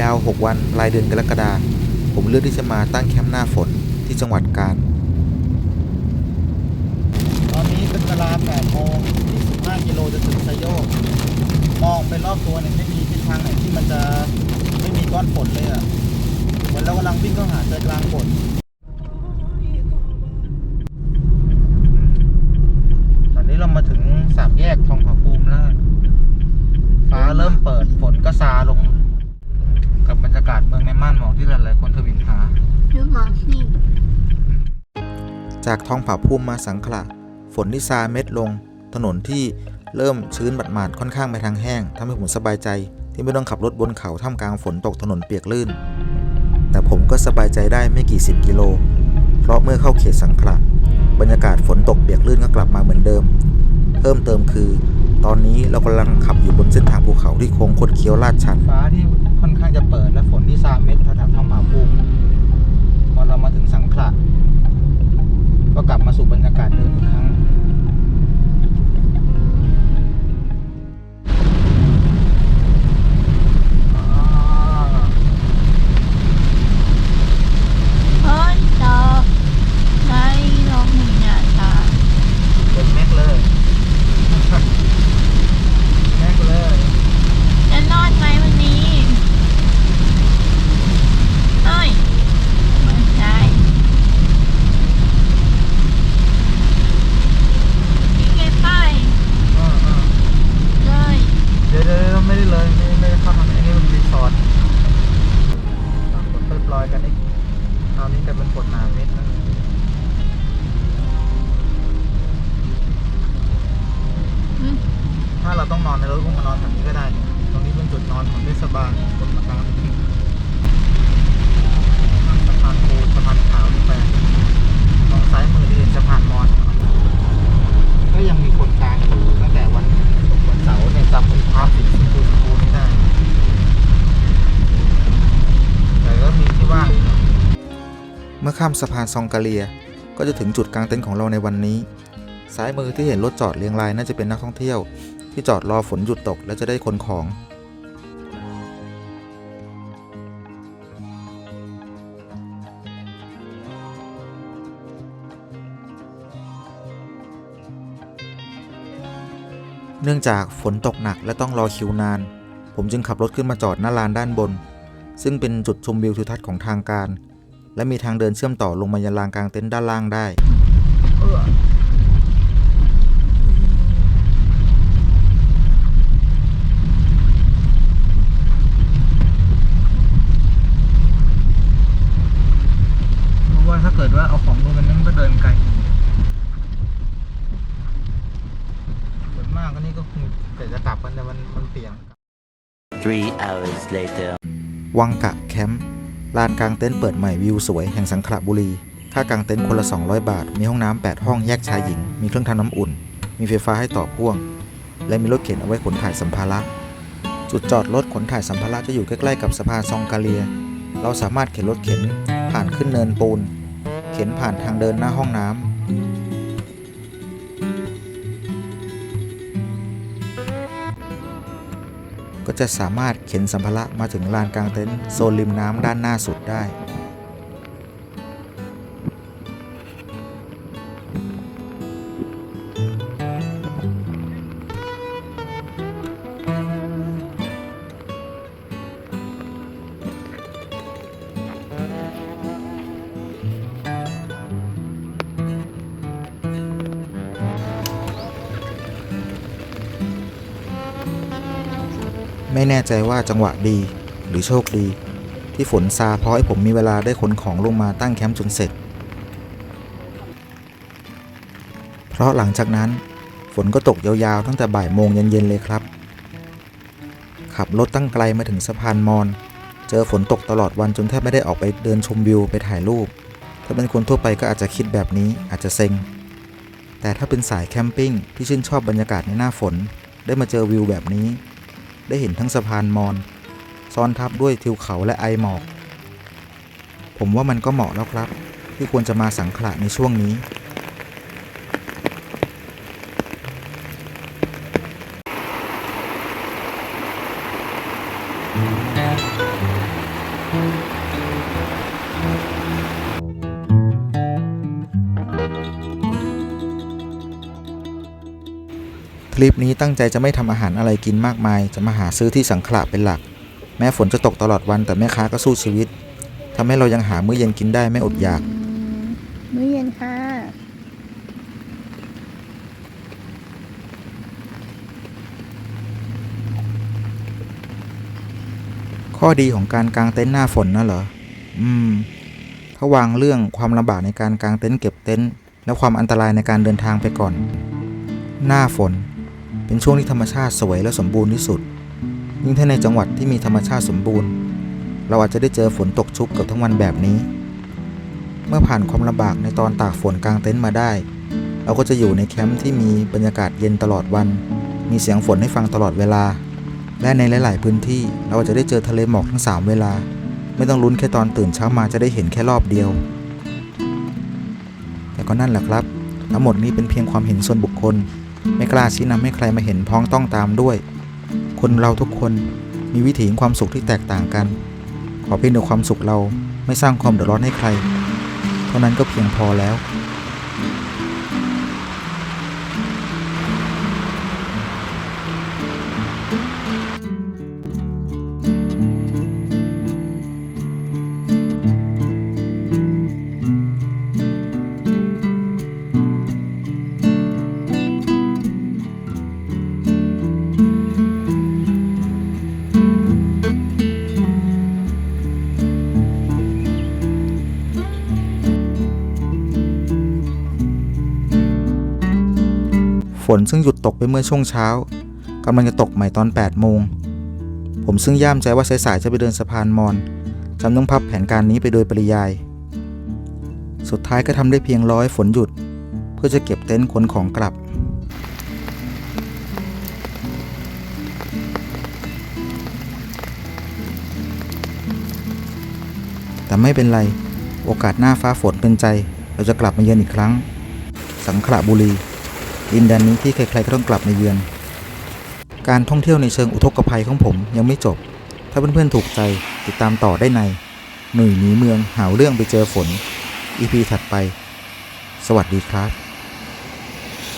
ยาว 6 วันปลายเดือนกรกฎาคมผมเลือกที่จะมาตั้งแคมป์หน้าฝนที่จังหวัดกาญตอนนี้เป็นเวลา8โมง25กิโลจะถึงไซโยกมองไปรอบตัวเนี่ยไม่มีทิศทางไหนที่มันจะไม่มีก้อนฝนเลยอะเหมือนเรากำลังวิ่งเข้าหาใจกลางฝนตอนนี้เรามาถึงสามแยกทองผาภูมิแล้ว ฟ้าเริ่มเปิดฝนก็ซาลง ม่านหมอกที่หลายๆคนทวินหาดูหมอกสิจากทองผาภูมิมาสังขละ ฝนที่ซาเม็ดลง ถนนที่เริ่มชื้นบัดหมาดค่อนข้างไปทางแห้งทำให้ผมสบายใจ ที่ไม่ต้องขับรถบนเขาท่ามกลางฝนตกถนนเปียกลื่น แต่ผมก็สบายใจได้ไม่กี่สิบกิโล เพราะเมื่อเข้าเขตสังขละบรรยากาศฝนตกเปียกลื่นก็กลับมาเหมือนเดิม เพิ่มเติมคือ ตอนนี้เรากำลังขับอยู่บนเส้นทางภูเขาที่โค้งคดเคี้ยวลาดชัน ฟ้าที่ ค่อนข้างจะเปิดและฝนที่ซาเม็ดแถวๆทองผาภูมิพอเรามาถึงสังขละก็กลับมาสู่บรรยากาศเดิมอีกครั้ง เราต้องนอนในรถก็มานอนแถวนี้ก็ได้ ตรงนี้เป็นจุดนอนของเทศบาลคนมากลางทุ่สะพานปูสะพานขาวนี่ไปมองซ้ายมือที่เห็นสะพานมอญก็ยังมีคนกลางอยู่ตั้งแต่วันศุกร์วันเสาร์เนี่ยจำเป็นภาพสีชมพูชมพูนี่ได้ แต่ก็มีที่ว่างเมื่อข้ามสะพานซองกาเลีย ก็จะถึงจุดกลางเต็นท์ของเราในวันนี้ ซ้ายมือที่เห็นรถจอดเรียงรายน่าจะเป็นนักท่องเที่ยว ที่จอดรอฝนหยุดตกและจะได้ขนของ เนื่องจากฝนตกหนักและต้องรอคิวนาน ผมจึงขับรถขึ้นมาจอดหน้าลานด้านบน ซึ่งเป็นจุดชมวิวทิวทัศน์ของทางการ และมีทางเดินเชื่อมต่อลงมายังลานกลางเต็นท์ด้านล่างได้ เออเพราะว่าถ้าเกิดว่าเอาของลงกันนั้นก็เดินไกลส่วนมากอันนี้ก็คงแต่จะกลับกันแต่มันมันเปียก Three hours later. วังกะแคมป์ลานกลางเต็นท์เปิดใหม่วิวสวยแห่งสังขละบุรี ค่ากางเต็นท์คนละ 200 บาท มีห้องน้ำ8ห้องแยกชายหญิง มีเครื่องทำน้ำอุ่น มีไฟฟ้าให้ต่อพ่วง และมีรถเข็นเอาไว้ขนถ่ายสัมภาระ จุดจอดรถขนถ่ายสัมภาระจะอยู่ใกล้ๆกับสะพานซองกาเลีย เราสามารถเข็นรถเข็นผ่านขึ้นเนินปูน เข็นผ่านทางเดินหน้าห้องน้ำก็จะสามารถเข็นสัมภาระมาถึงลานกลางเต็นท์โซนริมน้ำด้านหน้าสุดได้ ไม่แน่ใจว่าจังหวะดีหรือโชคดี ที่ฝนซาเพราะให้ผมมีเวลาได้ขนของลงมาตั้งแคมป์จนเสร็จ เพราะหลังจากนั้นฝนก็ตกยาวๆตั้งแต่บ่ายโมงเย็นๆเลยครับ ขับรถตั้งไกลมาถึงสะพานมอน เจอฝนตกตลอดวันจนแทบไม่ได้ออกไปเดินชมวิวไปถ่ายรูป ถ้าเป็นคนทั่วไปก็อาจจะคิดแบบนี้อาจจะเซ็ง แต่ถ้าเป็นสายแคมปิ้งที่ชื่นชอบบรรยากาศในหน้าฝนได้มาเจอวิวแบบนี้ ได้เห็นทั้งสะพานมอน ซ้อนทับด้วยทิวเขาและไอหมอก ผมว่ามันก็เหมาะแล้วครับ ที่ควรจะมาสังขละในช่วงนี้ ทริปนี้ตั้งใจจะไม่ทำอาหารอะไรกินมากมาย จะมาหาซื้อที่สังขละเป็นหลัก แม้ฝนจะตกตลอดวันแต่แม่ค้าก็สู้ชีวิตทำให้เรายังหามื้อเย็นกินได้ไม่อดอยาก มื้อเย็นค่ะข้อดีของการกางเต็นท์หน้าฝนน่ะเหรอ อืม ถ้าวางเรื่องความลำบากในการกางเต็นท์เก็บเต็นท์และความอันตรายในการเดินทางไปก่อน หน้าฝน เป็นช่วงที่ธรรมชาติสวยและสมบูรณ์ที่สุด ยิ่งถ้าในจังหวัดที่มีธรรมชาติสมบูรณ์ เราอาจจะได้เจอฝนตกชุกเกับทั้งวันแบบนี้ เมื่อผ่านความลำบากในตอนตากฝนกลางเต็นท์มาได้ เราก็จะอยู่ในแคมป์ที่มีบรรยากาศเย็นตลอดวัน มีเสียงฝนให้ฟังตลอดเวลา และในหลาย ๆ พื้นที่เราอาจจะได้เจอทะเลหมอกทั้ง 3 เวลา ไม่ต้องลุ้นแค่ตอนตื่นเช้ามาจะได้เห็นแค่รอบเดียว แต่ก็นั่นแหละครับ ทั้งหมดนี้เป็นเพียงความเห็นส่วนบุคคล ไม่กล้าชี้นำให้ใครมาเห็นพ้องต้องตามด้วย คนเราทุกคนมีวิถีความสุขที่แตกต่างกัน ขอเพียงแต่ความสุขเราไม่สร้างความเดือดร้อนให้ใคร เท่านั้นก็เพียงพอแล้ว ฝนซึ่งหยุดตกไปเมื่อช่วงเช้ากำลังจะตกใหม่ตอน 8 โมง ผมซึ่งย่ามใจว่าสายๆจะไปเดินสะพานมอนจำต้องพับแผนการนี้ไปโดยปริยาย สุดท้ายก็ทำได้เพียงร้อยฝนหยุด เพื่อจะเก็บเต็นท์ขนของกลับ แต่ไม่เป็นไร โอกาสหน้าฟ้าฝนเป็นใจ เราจะกลับมาเยือนอีกครั้ง สังขละบุรี ดินแดนนี้ที่ใครๆก็ต้องกลับมาเยือน การท่องเที่ยวในเชิงอุทกภัยของผมยังไม่จบ ถ้าเพื่อนๆถูกใจติดตามต่อได้ใน หนุ่ยหนีเมืองหาวเรื่องไปเจอฝน EP ถัดไป สวัสดีครับ